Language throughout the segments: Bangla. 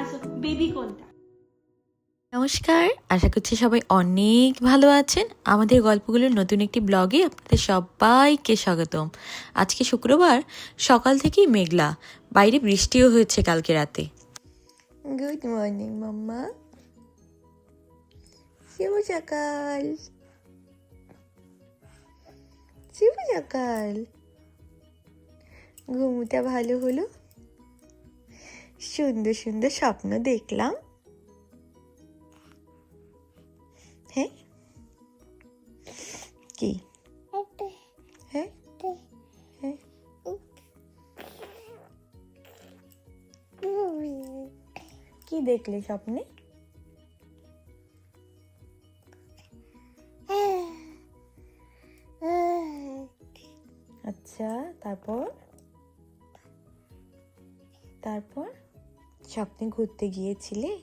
আসো বেবি কোনটা? নমস্কার আশা করছি সবাই অনেক ভালো আছেন। আমাদের গল্পগুলোর নতুন একটি ব্লগে আপনাদের সবাইকে স্বাগতম। আজকে শুক্রবার সকাল থেকেই মেঘলা বাইরে বৃষ্টিও হয়েছে কালকে রাতে। গুড মর্নিং মাম্মা শুভ সকাল। শুভ সকাল। ঘুমটা ভালো হলো? সুন্দর সুন্দর স্বপ্ন দেখলাম। হ্যাঁ? কি? হ্যাঁ? হ্যাঁ? কি দেখলে স্বপ্নে? আচ্ছা তারপর? তারপর? স্বপ্নে ঘুরতে গিয়েছিলে?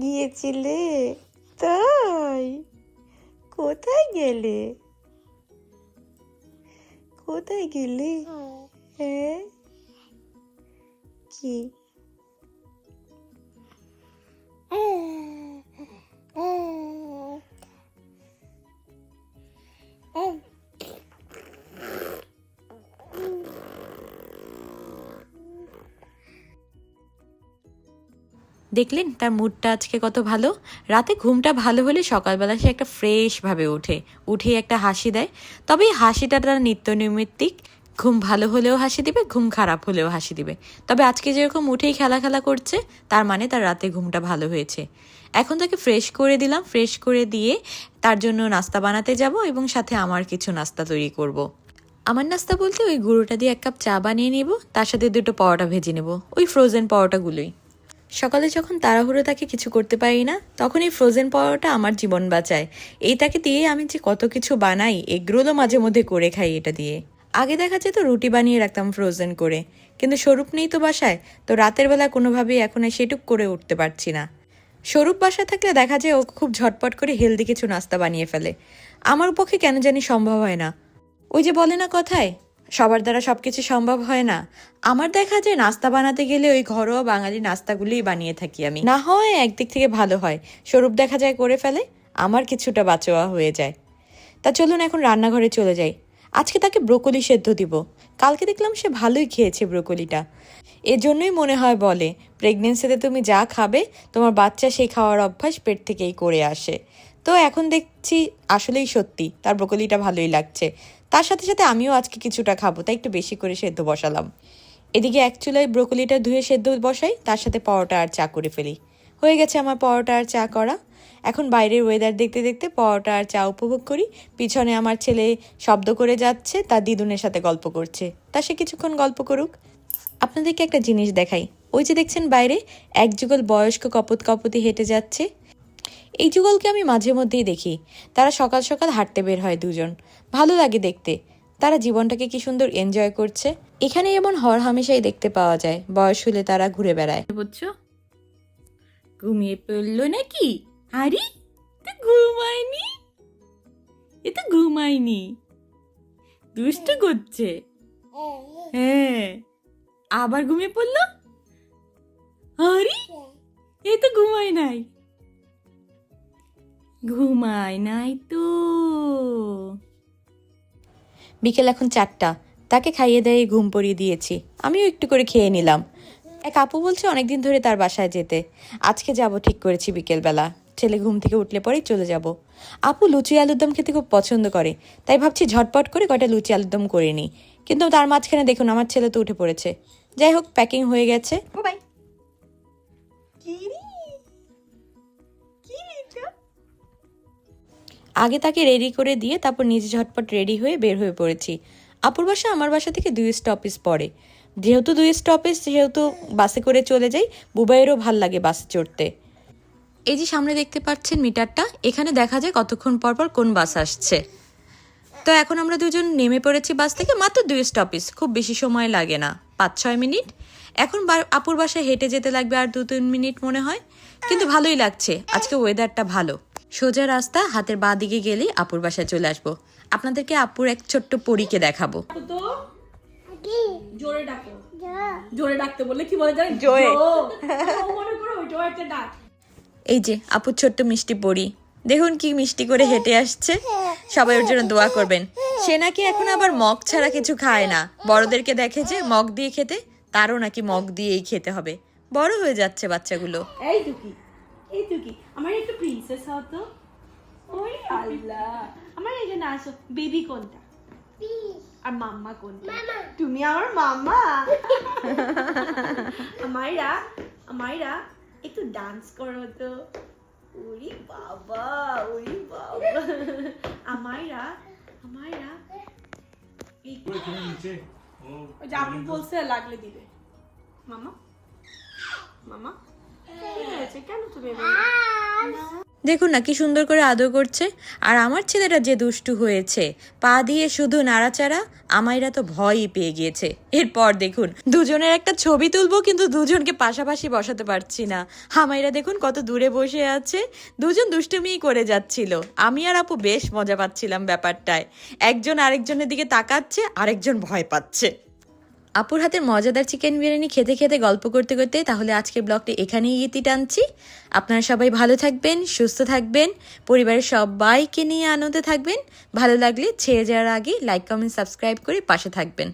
গিয়েছিলে? তাই? কোথায় গেলে? কোথায় গেলে? হ্যাঁ? কি? দেখলেন তার মুডটা আজকে কত ভালো? রাতে ঘুমটা ভালো হলে সকালবেলা সে একটা ফ্রেশভাবে ওঠে উঠে একটা হাসি দেয়। তবে এই হাসিটা তার নিত্য নৈমিত্তিক ঘুম ভালো হলেও হাসি দিবে, ঘুম খারাপ হলেও হাসি দিবে। তবে আজকে যেরকম উঠেই খেলা খেলা করছে, তার মানে তার রাতে ঘুমটা ভালো হয়েছে। এখন তাকে ফ্রেশ করে দিলাম, ফ্রেশ করে দিয়ে তার জন্য নাস্তা বানাতে যাব এবং সাথে আমার কিছু নাস্তা তৈরি করব। আমার নাস্তা বলতে ওই গুঁড়োটা দিয়ে এক কাপ চা বানিয়ে নেব, তার সাথে দুটো পরোটা ভেজে নেব, ওই ফ্রোজেন পরোটাগুলোই। সকালে যখন তাড়াহুড়ো তাকে কিছু করতে পারি না তখন এই ফ্রোজেন পাওয়াটা আমার জীবন বাঁচায়। এইটাকে দিয়ে আমি যে কত কিছু বানাই, এগরোলও মাঝে মধ্যে করে খাই এটা দিয়ে। আগে দেখা যেত রুটি বানিয়ে রাখতাম ফ্রোজেন করে, কিন্তু স্বরূপ নেই তো বাসায়, তো রাতের বেলা কোনোভাবেই এখন আর সেটুক করে উঠতে পারছি না। স্বরূপ বাসায় থাকলে দেখা যায় ও খুব ঝটপট করে হেলদি কিছু নাস্তা বানিয়ে ফেলে। আমার পক্ষে কেন জানি সম্ভব হয় না। ওই যে বলে না কথায় সবার দ্বারা সব কিছু সম্ভব হয় না। আমার দেখা যায় নাস্তা বানাতে গেলে ওই ঘরোয়া বাঙালি নাস্তাগুলোই বানিয়ে থাকি আমি। না হয় একদিক থেকে ভালো হয়। স্বরূপ দেখা যায় করে ফেলে, আমার কিছুটা বাঁচোয়া হয়ে যায়। তা চলুন এখন রান্নাঘরে চলে যাই। আজকে তাকে ব্রোকলি সেদ্ধ দিব। কালকে দেখলাম সে ভালোই খেয়েছে ব্রোকলিটা। এজন্যই মনে হয় বলে, প্রেগনেন্সিতে তুমি যা খাবে, তোমার বাচ্চা সেই খাওয়ার অভ্যাস পেট থেকেই করে আসে। তো এখন দেখছি আসলেই সত্যি, তার ব্রোকলিটা ভালোই লাগছে। তার সাথে সাথে আমিও আজকে কিছুটা খাব, তাই একটু বেশি করে সেদ্ধ বসালাম। এদিকে এক চুলায় ব্রোকলিটা ধুয়ে সেদ্ধ বসাই, তার সাথে পরোটা আর চা করে ফেলি। হয়ে গেছে আমার পরোটা আর চা করা। এখন বাইরের ওয়েদার দেখতে দেখতে পরোটা আর চা উপভোগ করি। পিছনে আমার ছেলে শব্দ করে যাচ্ছে তার দিদুনের সাথে গল্প করছে। তা সে কিছুক্ষণ গল্প করুক। আপনাদেরকে একটা জিনিস দেখাই। ওই যে দেখছেন বাইরে, এক যুগল বয়স্ক কপত কপতি হেঁটে যাচ্ছে। এই যুগলকে আমি মাঝে মধ্যেই দেখি। তারা সকাল সকাল হাঁটতে বের হয় দুজন। ভালো লাগে দেখতে। তারা জীবনটাকে কি সুন্দর এনজয় করছে? এখানে এমন হর হামেশাই দেখতে পাওয়া যায়। বয়স হলে তারা ঘুরে বেড়ায়। বুঝছ? ঘুমিয়ে পড়ল নাকি? আরে তো ঘুমায়নি। এ তো ঘুমায়নি। দুষ্ট করছে। হ্যাঁ। আবার ঘুমিয়ে পড়ল? আরে, এ তো ঘুমায় নাই। ঘুমায় নাই তো। বিকেল এখন চারটা। তাকে খাইয়ে দেয়ে ঘুম পড়িয়ে দিয়েছি। আমিও একটু করে খেয়ে নিলাম। এক আপু বলছে অনেকদিন ধরে তার বাসায় যেতে। আজকে যাব ঠিক করেছি বিকেলবেলা। ছেলে ঘুম থেকে উঠলে পরেই চলে যাব। আপু লুচি আলুর দম খেতে খুব পছন্দ করে। তাই ভাবছি ঝটপট করে কয়টা লুচি আলুর দম করে নিই। কিন্তু তার মাঝখানে দেখুন আমার ছেলে তো উঠে পড়েছে। যাই হোক প্যাকিং হয়ে গেছে। বাই। আগে তাকে রেডি করে দিয়ে তারপর নিজে ঝটপট রেডি হয়ে বের হয়ে পড়েছি। আপুর বাসা আমার বাসা থেকে দুই স্টপেজ পড়ে। যেহেতু দুই স্টপেজ সেহেতু বাসে করে চলে যাই, বুবাইয়েরও ভালো লাগে বাসে চড়তে। এই যে সামনে দেখতে পাচ্ছেন মিটারটা, এখানে দেখা যায় কতক্ষণ পর পর কোন বাস আসছে। তো এখন আমরা দুজন নেমে পড়েছি বাস থেকে, মাত্র দুই স্টপেজ খুব বেশি সময় লাগে না পাঁচ ছয় মিনিট। এখন আপুর বাসায় হেঁটে যেতে লাগবে আর দু তিন মিনিট মনে হয়, কিন্তু ভালোই লাগছে, আজকে ওয়েদারটা ভালো। সোজা রাস্তা হাতের বাঁ দিকে গেলেই আপুর বাসায় চলে আসব। আপনাদেরকে আপুর এক ছোট্ট পরীকে দেখাবো। তো। জোরে ডাকো। জোরে ডাকতে বললে কি বলে জানেন? জোরে। মনে করো ওইটাও একটা ডাক। এই যে আপুর ছোট্ট মিষ্টি পড়ি দেখুন কি মিষ্টি করে হেঁটে আসছে। সবাই ওর জন্য দোয়া করবেন। সে নাকি এখন আবার মগ ছাড়া কিছু খায় না। বড়দেরকে দেখে যে মগ দিয়ে খেতে তারও নাকি মগ দিয়েই খেতে হবে। বড় হয়ে যাচ্ছে বাচ্চাগুলো। এই এই টুকি আমার একটু প্রিন্সেস হও তো। ওই আল্লাহ। আমার এখানে আসো। বেবি কোনটা? আর মাম্মা কোনটা? তুমি আমার মাম্মা আমাইরা আমাইরা একটু ডান্স করো তো। ওরে বাবা ওরে বাবা। ওই যে আপু বলছে লাগলে দিবে। মামা? মামা? কি দেখুন না, কি সুন্দর করে আদর করছে। আর আমার ছেলেটা যে দুষ্টু হয়েছে, পা দিয়ে শুধু নাড়াচাড়া, আমাইরা তো ভয়ই পেয়ে গিয়েছে। এরপর দেখুন, দুজনের একটা ছবি তুলবো, কিন্তু দুজনকে পাশাপাশি বসাতে পারছি না। আমাইরা দেখুন কত দূরে বসে আছে, দুজন দুষ্টুমিই করে যাচ্ছিল। আমি আর আপু বেশ মজা পাচ্ছিলাম ব্যাপারটায়। একজন আরেকজনের দিকে তাকাচ্ছে, আরেকজন ভয় পাচ্ছে। আপুর হাতের মজাদার চিকেন বিরিয়ানি খেতে খেতে গল্প করতে করতে তাহলে আজকের ব্লগটি এখানেই ইতি টানছি। আপনারা সবাই ভালো থাকবেন, সুস্থ থাকবেন, পরিবারের সবাইকে নিয়ে আনন্দে থাকবেন। ভালো লাগলে ছেড়ে যাওয়ার আগে লাইক কমেন্ট সাবস্ক্রাইব করে পাশে থাকবেন।